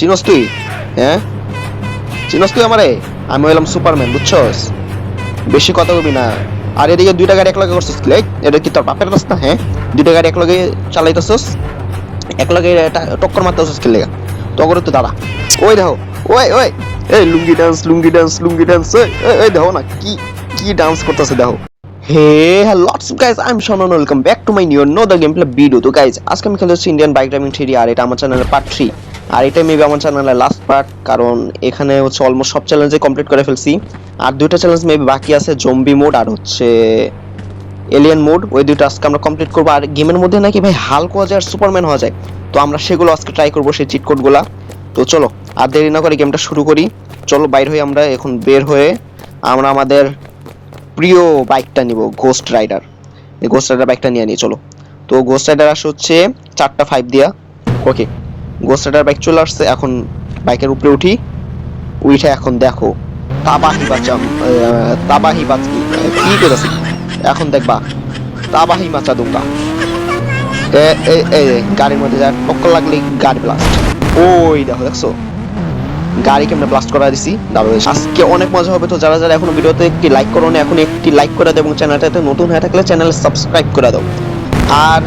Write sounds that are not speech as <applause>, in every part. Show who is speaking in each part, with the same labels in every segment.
Speaker 1: চিনস তুই হ্যাঁ চিনস তুই আমারে? আমি হইলাম সুপারম্যান, বুঝছস? বেশি কথা কবি না। আর এদিকে দুইটা গাড়ি একলগে করছিস লাইক এটা কি তোর বাপের রাস্তা হ্যাঁ? দুইটা গাড়ি একলগে চালাইতেছস? একলগে টক্কর মারতেছস লেগা? তখন তো দাদা। ওই দেখো, ওই ওই। এই lungi dance lungi dance lungi dance ওই দেখো না, কি কি ডান্স করতেছে দেখো। Hey hello guys I am Shanon welcome back to my new no the game play video তো গাইস আজকে আমি খেলতে হচ্ছে ইন্ডিয়ান বাইক ড্রাইভিং থ্রি আর এটা আমার চ্যানেলের পার্ট থ্রি আর এটা মেবি আমার চ্যানেলের লাস্ট পার্ট কারণ এখানে হচ্ছে অলমোস্ট সব চ্যালেঞ্জে কমপ্লিট করে ফেলছি। আর দুইটা চ্যালেঞ্জ মেবি বাকি আছে জম্বি মোড আর হচ্ছে এলিয়ান মোড ওই দুইটা আজকে আমরা কমপ্লিট করব। আর গেমের মধ্যে নাকি ভাই হালক হওয়া যায় আর সুপারম্যান হওয়া যায়। তো আমরা সেগুলো আজকে ট্রাই করব সেই চিট কোডগুলা তো চলো, আর দেরি না করে গেমটা শুরু করি। চলো, বাইর হয়ে আমরা, এখন বের হয়ে আমরা আমাদের প্রিয় বাইকটা নিব গোস্ট রাইডার এই গোস্ট রাইডার বাইকটা নিয়ে নিয়ে চলো। তো গোস্ট রাইডার আসে হচ্ছে চারটা ফাইভ দিয়া। ওকে গোস্ট রাইডার বাইক চলে আসছে, এখন বাইকের উপরে উঠি। উঠে এখন দেখো, তাবাহি বাচাম তাবাহি বাচ কি করেছি এখন দেখবা, তাবাহি মাচা এ গাড়ির মধ্যে যা টক্কর লাগলে গাড়ি ব্লাস্ট ওই দেখো, দেখছ? গাড়ি কেমনে ব্লাস্ট করা দিছি? দাঁড়ো আজকে অনেক মজা হবে তো, যারা যারা এখনও ভিডিওতে একটি লাইক করো না এখন একটি লাইক করে দাও এবং চ্যানেলটাতে নতুন হয়ে থাকলে চ্যানেল সাবস্ক্রাইব করে দাও। আর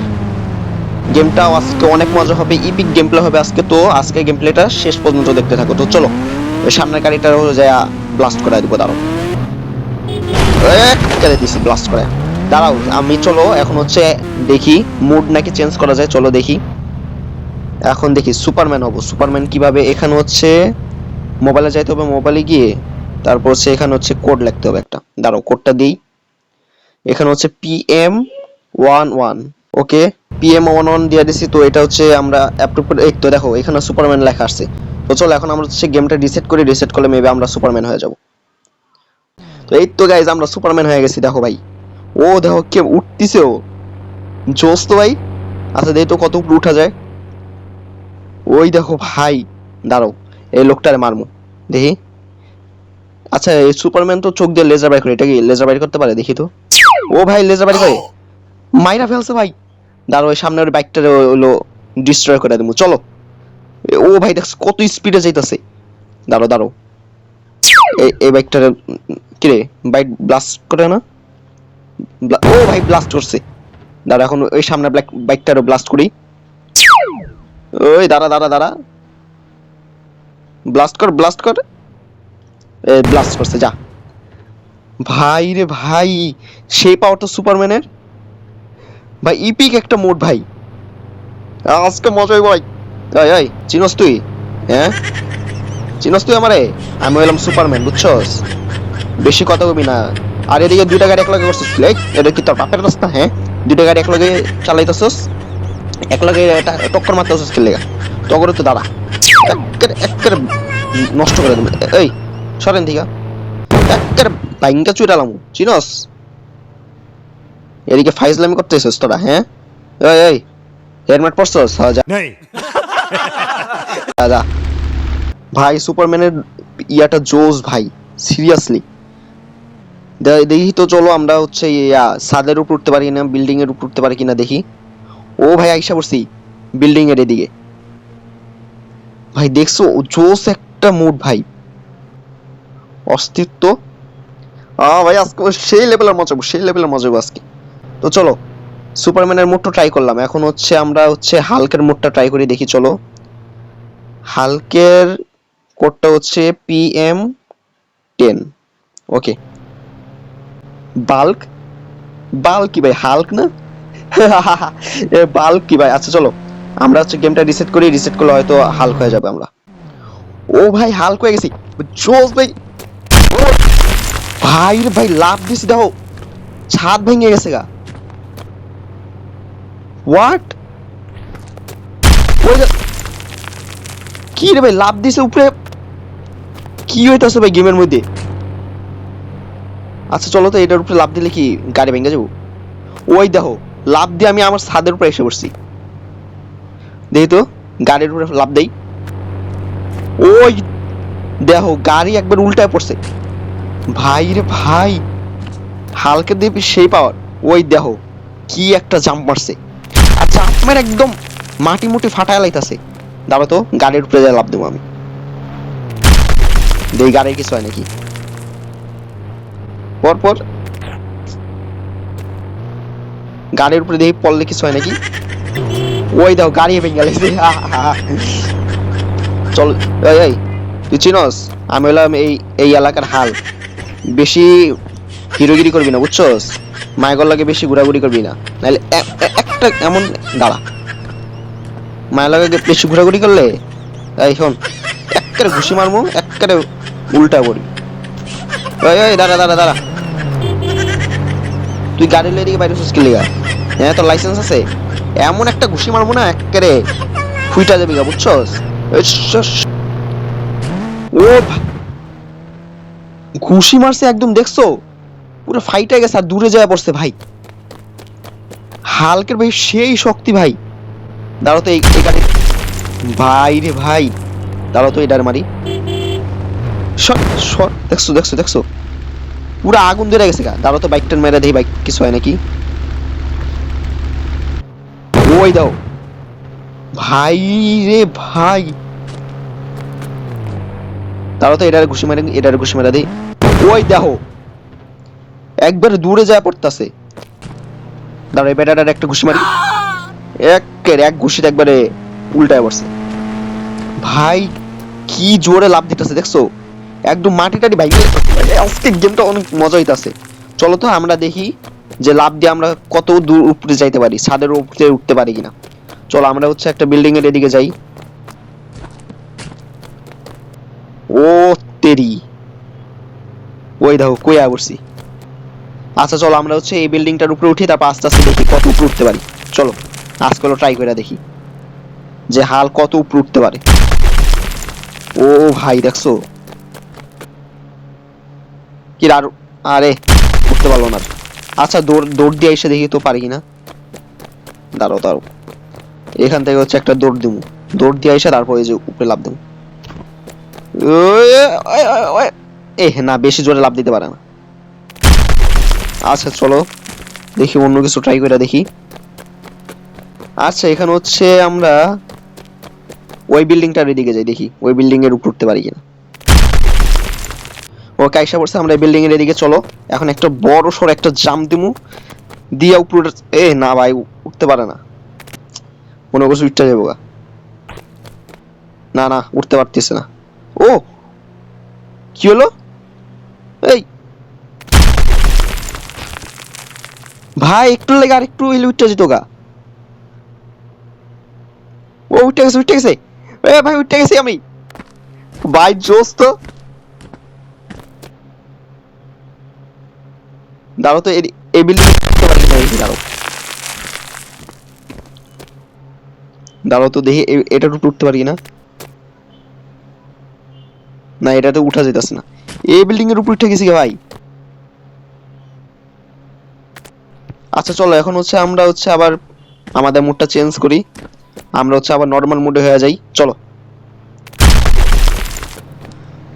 Speaker 1: গেমটাও আজকে অনেক মজা হবে ইপিক গেম প্লে হবে আজকে। তো আজকে গেম প্লেটা শেষ পর্যন্ত দেখতে থাকো। তো চলো, ওই সামনের গাড়িটা যায় ব্লাস্ট করে দিব দাঁড়ো কেটে দিছি ব্লাস্ট করে দাঁড়াও, আমি চলো, এখন হচ্ছে দেখি মুড নাকি চেঞ্জ করা যায়, চলো দেখি। এখন দেখি সুপারম্যান হব। সুপারম্যান কীভাবে, এখানে হচ্ছে মোবাইলে যাইতে হবে মোবাইলে গিয়ে, তারপর হচ্ছে এখানে হচ্ছে কোড লিখতে হবে একটা। দাঁড়াও কোডটা দিই। এখানে হচ্ছে PM one one okay PM one one দিয়ে দিছি, তো এটা হচ্ছে আমরা অ্যাপ্রুভ করে এই তো দেখো, এখানে সুপারম্যান লেখা আসছে। তো চলো, এখন আমরা হচ্ছে গেমটা রিসেট করি রিসেট করলে মেবি আমরা সুপারম্যান হয়ে যাব। তো এই তো গাইজ আমরা সুপারম্যান হয়ে গেছি, দেখো ভাই। ও দেখো কে উঠতিছে ও। জোস তো ভাই। আচ্ছা দেখি তো কত উপরে উঠা যায়। ওই দেখো ভাই, দাঁড়াও, এই লোকটারে মারমু, দেখি। আচ্ছা এই সুপারম্যান তো চোখ দিয়ে লেজার বাইর করে, এটা কি লেজার বাইর করতে পারে, দেখি তো। ও ভাই লেজার বাইর করে। মাইরা ফেলছে ভাই। দাঁড়াও, ওই সামনে সামনের বাইকটা হলো ডিস্ট্রয় করে দেবো চলো। ও ভাই, দেখছ কত স্পিডে যাইতেছে। দাঁড়ো দাঁড়ো এই বাইকটারে কিরে, বাইক ব্লাস্ট করে না? ও ভাই ব্লাস্ট করছে। দাঁড়া এখন ওই সামনে ব্ল্যাক বাইকটারও ব্লাস্ট করি। ওই, দাঁড়া দাঁড়া দাঁড়া। ব্লাস্ট কর ব্লাস্ট কর। ব্লাস্ট করছে, যা। ভাই রে ভাই সেই পাওয়ার তো সুপারম্যানের ভাই ইপিক একটা মোড ভাই। আজকে মজা হইব ভাই এই এই, চিনস তুই? হ্যাঁ? চিনস তুই আমারে? আমি হইলাম সুপারম্যান বুঝছস? বেশি কথা কবি না। আর এদিকে দুইটা গাড়ি একলগে করছিস লাইক এটা কি তোর বাপের রাস্তা হ্যাঁ? দুইটা গাড়ি একলগে চালাইতেছস, একলগে এটা টক্কর মারতেছস লেগা তখন তো একেবারে একেবারে নষ্ট করে দেবে। এই, সরেন দিঘা একেবারে বাইঙ্গা চুইটালাম চিনস? এদিকে ফাইজলামি করতেছিস তোরা হ্যাঁ? এই এই হেলমেট পরছস? হ্যাঁ যা। দাদা <laughs> ভাই সুপারম্যানের ইয়াটা জোস ভাই সিরিয়াসলি। দেখি তো চলো আমরা হচ্ছে ইয়া ছাদের উপর উঠতে পারি না বিল্ডিং এর উপর উঠতে পারি কিনা দেখি। ও ভাই আইসা পড়ছি বিল্ডিং এর এদিকে। ভাই দেখছ জোস একটা মুড ভাই। অস্তিত্ব আ ভাই আজকে সেই লেভেলের মজা সেই লেভেলের মজা আজকে। তো চলো সুপারম্যানের মুডটা ট্রাই করলাম। এখন হচ্ছে আমরা হচ্ছে হালকের মুডটা ট্রাই করি, দেখি চলো। হালকের কোডটা হচ্ছে PM ten okay bulk bulk কি ভাই হাল্ক না? <laughs> এ বাল্ক কি ভাই? আচ্ছা চলো, আমরা হচ্ছে গেমটা রিসেট করি রিসেট করলে হয়তো হাল্ক হয়ে যাবে আমরা। ও ভাই হাল্ক হয়ে গেছি। জোস ভাই। ভাই ভাই, লাভ দিছি, দেখো। ছাদ ভেঙে গেছে গা। হোয়াট কি রে ভাই লাভ দিছে উপরে। কি হইতাছে ভাই গেমের মধ্যে? আচ্ছা চলো তো এটার উপরে লাভ দিলে কি গাড়ি ভেঙে যাব? ওই দেখো লাভ দিয়ে আমি আমার ছাদের উপরে এসে পড়ছি। দেখি তো, গাড়ির উপরে লাভ দেই। ওই দেখো, গাড়ি একবার উল্টায় পড়ছে। ভাই রে ভাই, হালকা দিয়ে সেই পাওয়ার। ওই দেখো, কি একটা জাম্প মারছে। আর জাম্প মেরে একদম মাটি মুটি ফাটায় লাইতাছে। দাঁড়ো তো, গাড়ির উপরে লাভ দেবো আমি। দেখি গাড়ির কিছু হয় নাকি? পর পর। গাড়ির উপরে দেখি পড়লে কিছু হয় নাকি? ওই দাও, গাড়ি ভেঙে গেছে। <laughs> চল, এই তুই চিনস? আমি হলাম এই এই এলাকার হাল। বেশি হিরোগিরি করবি না, বুঝছস? মায়ের লাগে বেশি ঘোরাঘুরি করবি না। নাহলে একটা এমন, দাঁড়া। মায়ের লাগে বেশি ঘোরাঘুরি করলে, এই শোন ঘুষি মারমু একেবারে উল্টা পড়বি ওই ওই, দাঁড়া দাঁড়া দাঁড়া। তুই গাড়ি লয়ে দিকে বাইরে সুস্কি লিগা? হ্যাঁ তোর লাইসেন্স আছে? এমন একটা ঘুষি মারবো না একেবারে ফুইটা যাবি গা, বুঝছস? ও ঘুষি মারছে একদম, দেখছ? পুরো ফাইটে গেছে আর দূরে যায় পড়ছে ভাই। হালকের ভাই, সেই শক্তি ভাই। দাঁড়াও তো এই গাড়ি ভাই রে ভাই। দাঁড়াও তো এটার মারি। দেখছ দেখছ দেখছ। পুরো আগুন ধরে গেছে গা। দাঁড়াও তো বাইকটার মেরে দেখি বাইক কিছু হয় নাকি? ওই দাও। ভাই রে ভাই। দাঁড়াও তো এটার ঘুষি মারে, এটার ঘুষি মারা দেই। ওই দেখো। একবার দূরে যায় পড়তাছে। দাঁড়াও, এই বেটাটার একটা ঘুষি মারি। একের এক ঘুষিতে একবারে উল্টায় পড়ছে। ভাই, কি জোরে লাভ দিতেছে, দেখছ? একদম মাটি টাটি ভাই আজকে গেমটা অনেক মজা হইতাছে। চলো তো, আমরা দেখি যে লাভ দিয়ে আমরা কত দূর উপরে যাইতে পারি, ছাদের উপরে উঠতে পারি কিনা। চলো, আমরা হচ্ছে একটা বিল্ডিং এর এদিকে যাই। ও তেরি। ওই দেখো, কইয়া বসছি আচ্ছা চলো আমরা হচ্ছে এই বিল্ডিংটার উপরে উঠি তারপর আস্তে আস্তে দেখি কত উপরে উঠতে পারি চলো আজকে ট্রাই করে দেখি যে হাল কত উপরে উঠতে পারে ও ভাই দেখছ কি আর আরে উঠতে পারল না। আচ্ছা দৌড় দৌড় দিয়ে এসে দেখি তো পারি কিনা দাঁড়ো দাঁড়াও এখান থেকে হচ্ছে একটা দৌড় দিমু দৌড় দিয়ে এসে তারপর এই যে উপরে লাভ দেবো এ না বেশি জোরে লাভ দিতে পারে না আচ্ছা চলো। দেখি অন্য কিছু ট্রাই করে দেখি। আচ্ছা এখানে হচ্ছে আমরা ওই বিল্ডিংটার এদিকে যাই, দেখি। ওই বিল্ডিং এর উপর উঠতে পারি কিনা। ও কাইসা পড়ছে, আমরা বিল্ডিং এর এদিকে চলো। এখন একটা বড় সর একটা জাম দিমু। দিয়া উপরে এ, না ভাই, উঠতে পারে না। মনে করছে উঠতে যাব গা। না না, উঠতে পারতেছে না। ও! কি হলো এই ভাই, একটু লেগে আর একটু এলে, উঠতে যেত গা ও উঠে গেছে উঠে গেছে। এ, ভাই উঠে গেছি আমি। ভাই, জোস তো। দাঁড়াও তো এই বিল্ডিং দাঁড়াও। দাঁড়াও তো দেখি, এ- এটার উপর উঠতে পারি না না, এটাতে উঠা যেতেছে না। এই বিল্ডিং এর উপর উঠে গেছি ভাই। আচ্ছা চলো, এখন হচ্ছে আমরা হচ্ছে আবার আমাদের মুডটা চেঞ্জ করি। আমরা হচ্ছে আবার নর্মাল মুডে হয়ে যাই। চলো।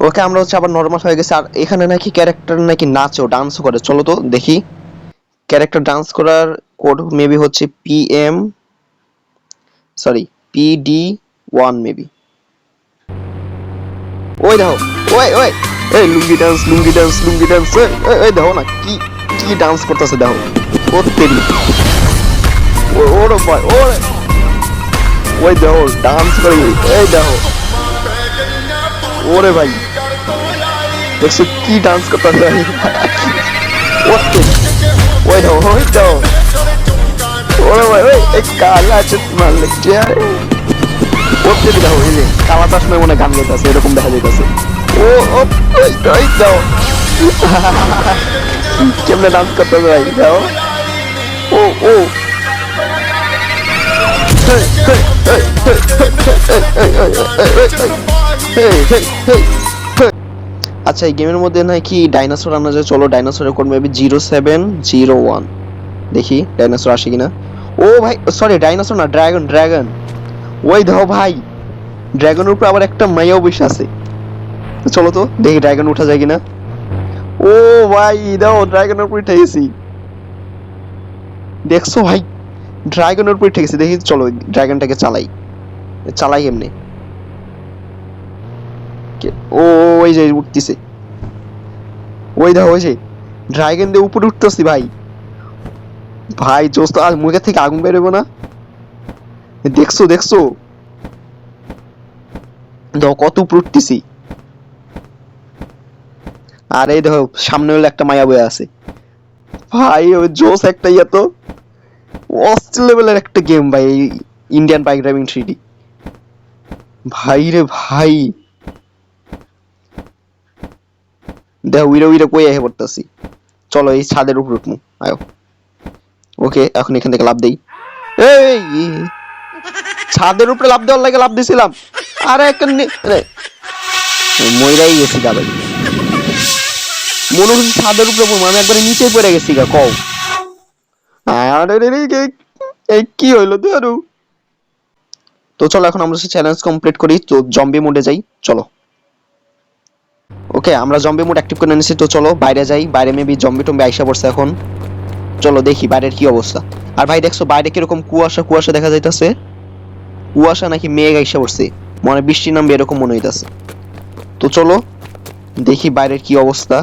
Speaker 1: ওকে, আমরা হচ্ছে আবার নর্মাল হয়ে গেছে। আর এখানে নাকি ক্যারেক্টার নাকি নাচও ডান্সও করে। চলো তো, দেখি। ক্যারেক্টার ডান্স করার কোড মেবি হচ্ছে P M sorry P D one maybe ওই দেখো, ওই ওই, এই lungi dance lungi dance lungi dance ওই দেখো না, কি কি ডান্স করতেছে দেখো। ও- ওরে ভাই ওরে ওই দেখো ডান্স করে, এই দেখো। ওরে ভাই, দেখছ কি ডান্স করতেছে? ওই দেখো ওই দেখো। ওরে ভাই, ওই, এই কালা চশমা লাগছে ওতে দেখো, এই যে কালা চশমায় মনে গান গাইতেছে, এরকম দেখা যাইতেছে। ও ও, ওই দাও কেমনে ডান্স করতেছে ভাই দাও ও। আচ্ছা এই গেমের মধ্যে নাকি ডাইনোসর আনা যায়। চলো ডাইনোসরের code maybe zero seven zero one দেখি ডাইনোসর আসে কিনা। ও ভাই সরি ডাইনোসর না ড্রাগন ড্রাগন ওই দেখো ভাই ড্রাগনের উপর আবার একটা মাইয়াও বসে আছে। চলো তো, দেখি ড্রাগন উঠা যায় কিনা। ও ভাই, দেখো ড্রাগনের উপর উঠে গেছি। দেখছ ভাই? ড্রাগনের উপর উঠে গেছি দেখি চলো ড্রাগনটাকে চালাই। চালাই কেমনে? কে- ও, ওই যে উঠতেছে। ওই দেখো, ওই যে ড্রাগন দিয়ে উপরে উঠতেছি ভাই। ভাই জোস তো আজ মুখের থেকে আগুন বেরোবো না। দেখছ দেখছ? দেখো, কত উপরে উঠতেছি। আর এই দেখো, সামনে হলো একটা মায়া বয়ে আছে। ভাই, ওই জোস একটা ইয়ে তো। অস্থির লেভেলের একটা গেম ভাই, এই ইন্ডিয়ান বাইক ড্রাইভিং থ্রিডি ভাই রে ভাই। দেখ, উইরে উইরে কই এসে পড়তেছি? চলো, এই ছাদের উপর উঠমু, আয়ো। ওকে, এখন এখান থেকে লাভ দেই। এই ছাদের উপরে লাভ দেওয়ার লাগে লাভ দিছিলাম। আরে, একটা মইরাই গেছি ভাই। মনে হচ্ছে ছাদের উপরে আমি একবারে নিচে পড়ে গেছি গা, কও। আরে এই কি হইল তো আরও? তো চলো এখন আমরা চ্যালেঞ্জ কমপ্লিট করি, তো জম্বি মোডে যাই, চলো। ওকে আমরা জম্বি মোড অ্যাক্টিভ করে নিয়েছি তো চলো বাইরে যাই, বাইরে মেবি জম্বি টম্বি আইসা পড়ছে এখন। চলো দেখি বাইরের কি অবস্থা। আর ভাই, দেখছ বাইরে কীরকম কুয়াশা কুয়াশা দেখা যাইতাছে? কুয়াশা নাকি মেঘ আইসা পড়ছে, মনে বৃষ্টি নামবে এরকম মনে হইতাছে। তো চলো দেখি বাইরের কি অবস্থা।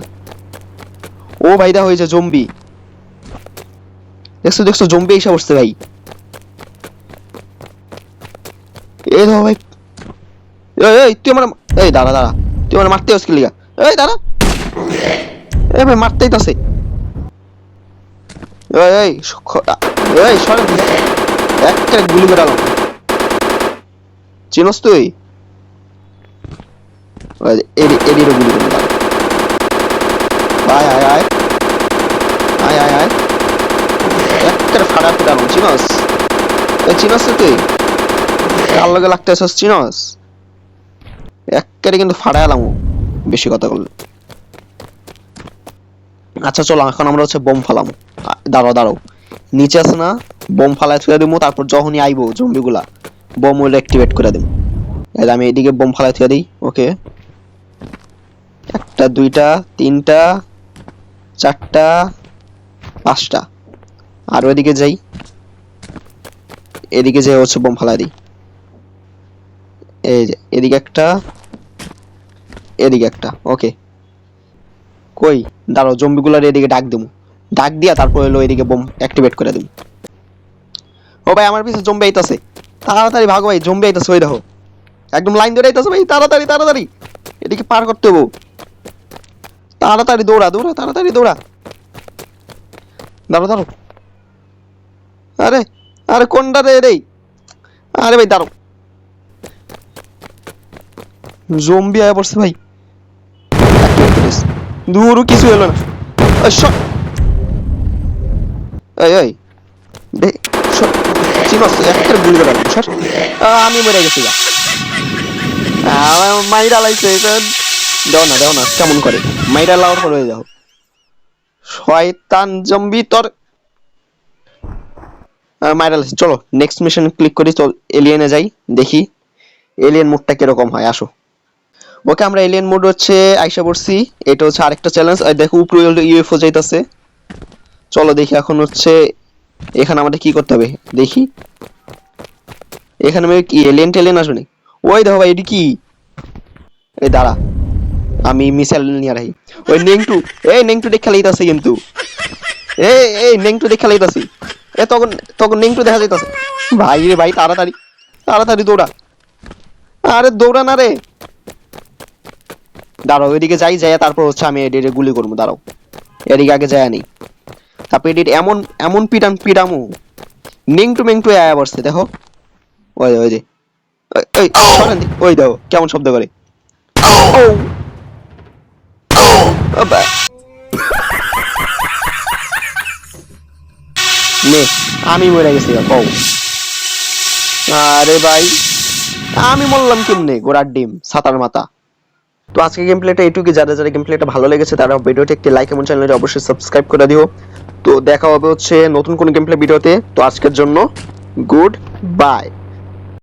Speaker 1: ও ভাই দা হয়েছে জম্বি দেখছ দেখছ জম্বি এসে পড়ছে ভাই এই ধর ভাই এই তুই আমার এই দাঁড়া দাঁড়া তুই আমার মারতে আসছিলি এই দাঁড়া এই ভাই মারতেই তো আছে এই এই সরে একটা গুলি করে আলাম চিনস তুই এডি এডিরও গুলি করে আয় আয় আয় আয় আয় আয় একটা ফাড়া ফুটানো চিনস? চিনস তুই কার লগে লাগতেছস চিনস? একেবারে কিন্তু ফাড়াইলাম বেশি কথা বললে। আচ্ছা চলো, এখন আমরা হচ্ছে বোম ফালাম। দাঁড়াও দাঁড়াও। নিচে আছে না, বোম ফালাই থুয়ে দেবো তারপর যখনই আইবো জম্বিগুলা, বোম ওইটা অ্যাক্টিভেট করে দেবো আমি এদিকে বোম ফালাই থুয়ে দিই, ওকে। একটা, দুইটা, তিনটা, চারটা, পাঁচটা। আর ওইদিকে যাই। এদিকে যে হচ্ছে বোম ফালাই দিই। এই এদিকে একটা এদিকে একটা, ওকে। কই? দাঁড়াও, জম্বিগুলার এদিকে ডাক দেবো ডাক দিয়া তারপর হলো এদিকে বোম অ্যাক্টিভেট করে দেবো ও ভাই, আমার পিছনে জম্বি আইতাছে। তাড়াতাড়ি ভাগো ভাই, জম্বি আইতাছে, ওই দেখো। একদম লাইন ধরে আইতাছে ভাই, তাড়াতাড়ি তাড়াতাড়ি। এদিকে পার করতে হব। তাড়াতাড়ি দৌড়া দৌড়া, তাড়াতাড়ি দৌড়া। দাঁড়ো দাঁড়ো আরে আরে কোনটা রে রে আরে ভাই দাঁড়ো জম্বি আয়া পড়ছে ভাই। দূরও কিছু এলো না। এই, একটা গুলি করে আনলাম, আমি মরে গেছি গা মাইরা লাইছে দেও না দেও না কেমন করে? মাইরা লাওয়ার হয়ে যাও। শয়তান জম্বি তোর আ, মাইরা লাইছে চলো নেক্সট মিশন ক্লিক করি চল এলিয়েনে যাই দেখি এলিয়েন মুডটা কীরকম হয় আসো। ওকে আমরা এলিয়েন মোড হচ্ছে আইসা পড়ছি এটা হচ্ছে আরেকটা চ্যালেঞ্জ আর দেখো উপরে ইউএফও যাইতাছে। চলো দেখি এখন হচ্ছে এখানে আমাদের কি করতে হবে? দেখি। এখানে কি এলিয়েন টেলিয়েন আসবে নাকি? ওই দেখো ভাই এটি কি? এই দাঁড়া আমি মিসাইল নিয়ে রাখি ওই নেংটু এই নেংটু দেখে লাইতাছে কিন্তু। এই এই নেংটু দেখে লাইতাছি এ, তখন তখন নেংটু দেখা যাইতাছে। ভাই রে ভাই, তাড়াতাড়ি তাড়াতাড়ি দৌড়া। আরে দৌড়া না রে। দাঁড়াও, এদিকে যাই যাই তারপর হচ্ছে আমি এডিটে গুলি করব, দাঁড়াও। এদিকে আগে যায় নেই। তারপর এডিট এমন এমন পিটান পিটামু নিংটু মিংটু আয়া বসছে, দেখো। ওই ওই যে। ওই- ওই দেখো, কেমন শব্দ করে। ও। নে, আমি মরে গেছি কও আরে ভাই, আমি বললাম কেমনে? গোড়ার ডিম, সাতার মাথা। তো আজকে গেম প্লেটা এটুকু যারা যারা গেম প্লেটা ভালো লেগেছে, তারা ভিডিওটি একটি লাইক এবং চ্যানেলটি অবশ্যই সাবস্ক্রাইব করে দিও। তো দেখা হবে হচ্ছে নতুন কোন গেম প্লে ভিডিওতে। তো আজকের জন্য গুড বাই